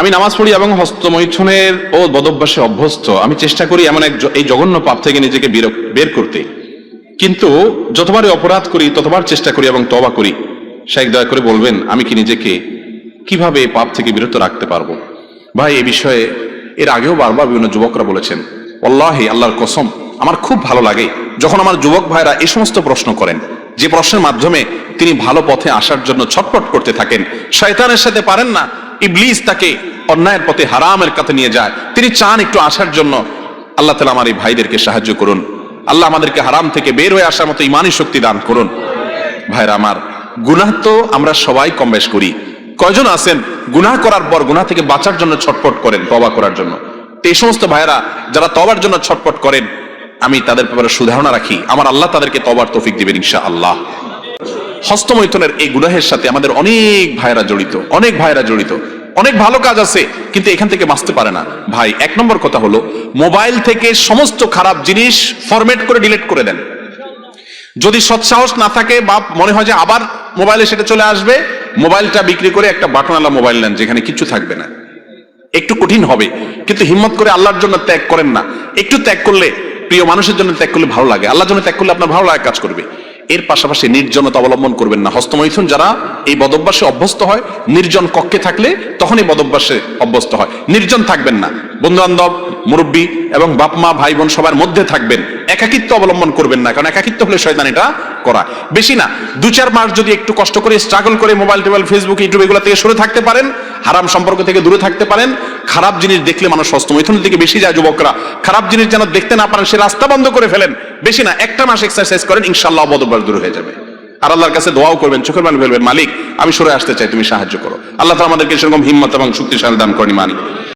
আমি নামাজ পড়ি এবং হস্তমৈথুনের ও বদভ্যাসে অভ্যস্ত। আমি চেষ্টা করি এমন এক এই জঘন্য পাপ থেকে নিজেকে বের- করতে। কিন্তু যতবারই অপরাধ করি, ততবার চেষ্টা করি এবং তবা করি। শেখ দয়া করে বলবেন, আমি কি নিজেকে কীভাবে পাপ থেকে বিরত রাখতে পারব? ভাই, এই বিষয়ে এর আগেও বারবার বিভিন্ন যুবকরা বলেছেন আল্লাহি আল্লাহর কসম, আমার খুব ভালো লাগে যখন আমার যুবক ভাইরা এই সমস্ত প্রশ্ন করেন। যে প্রশ্নের মাধ্যমে তিনি ভালো পথে আসার জন্য ছটপট করতে থাকেন। শয়তানের সাথে পারেন না ইবলিস তাকে অন্যায়ের পথে হারামের কাছে নিয়ে যায়। তিনি চান একটু আসার জন্য। আল্লাহ তালা আমার এই ভাইদেরকে সাহায্য করুন। আল্লাহ আমাদেরকে হারাম থেকে বের হয়ে আসার মতো ইমানি শক্তি দান করুন। ভাইরা আমার, গুনাহ তো আমরা সবাই কম বেশ করি। কয়জন আছেন? গুনাহ করার পর গুনাহ থেকে বাঁচার জন্য ছটপট করেন তবা করার জন্য। এই সমস্ত ভাইরা যারা তবার জন্য ছটপট করেন, আমি তাদের ব্যাপারে সুধারণা রাখি। আমার আল্লাহ তাদেরকে তবার তৌফিক দিবেন ইনশা আল্লাহ হস্তমৈথনের এই গুনাহের সাথে আমাদের অনেক ভাইরা জড়িত, অনেক ভাইরা জড়িত। অনেক ভালো কাজ আছে, কিন্তু এখান থেকে বাঁচতে পারে না। ভাই, এক নম্বর কথা হলো, মোবাইল থেকে সমস্ত খারাপ জিনিস ফরম্যাট করে ডিলিট করে দেন। যদি সৎসাহস না থাকে বা মনে হয় যে আবার মোবাইলে সেটা চলে আসবে, মোবাইলটা বিক্রি করে একটা বাটনওয়ালা মোবাইল নেন, যেখানে কিছু থাকবে না। একটু কঠিন হবে, কিন্তু হিম্মত করে আল্লাহর জন্য ত্যাগ করেন না। একটু ত্যাগ করলে, প্রিয় মানুষের জন্য ত্যাগ করলে ভালো লাগে। আল্লাহর জন্য ত্যাগ করলে আপনার ভালো লাগে কাজ করবে। এর পাশাপাশি নির্জনতা অবলম্বন করবেন না। হস্তমৈথুন যারা এই বদভ্যাসে অভ্যস্ত হয়, নির্জন কক্ষে থাকলে তখন এই বদভ্যাসে অভ্যস্ত হয়। নির্জন থাকবেন না। বন্ধু বান্ধব মুরব্বী এবং বাপমা ভাই বোন সবার মধ্যে থাকবেন। একাকিত্ব অবলম্বন করবেন না। কারণ একাকিত্ব হলে শয়তান এটা করা। বেশি না, দু চার মাস যদি একটু কষ্ট করে স্ট্রাগল করে মোবাইল টোবাইল ফেসবুক ইউটিউব এগুলো থেকে সরে থাকতে পারেন, হারাম সম্পর্ক থেকে দূরে থাকতে পারেন, খারাপ জিনিস দেখলে মানুষ হস্তমৈথুনের দিকে বেশি যায় যুবকরা। খারাপ জিনিস যেন দেখতে না পারেন, সে রাস্তা বন্ধ করে ফেলেন। বেশি না, একটা মাস এক্সারসাইজ করেন ইনশাল্লাহ বদবার দূর হয়ে যাবে। আর আল্লাহর কাছে দোয়াও করবেন, চোখের পানি ফেলবেন, মালিক, আমি সরে আসতে চাই, তুমি সাহায্য করো। আল্লাহ তাআলা আমাদেরকে সেরকম হিম্মত এবং শক্তিশালী দান করেন মানি।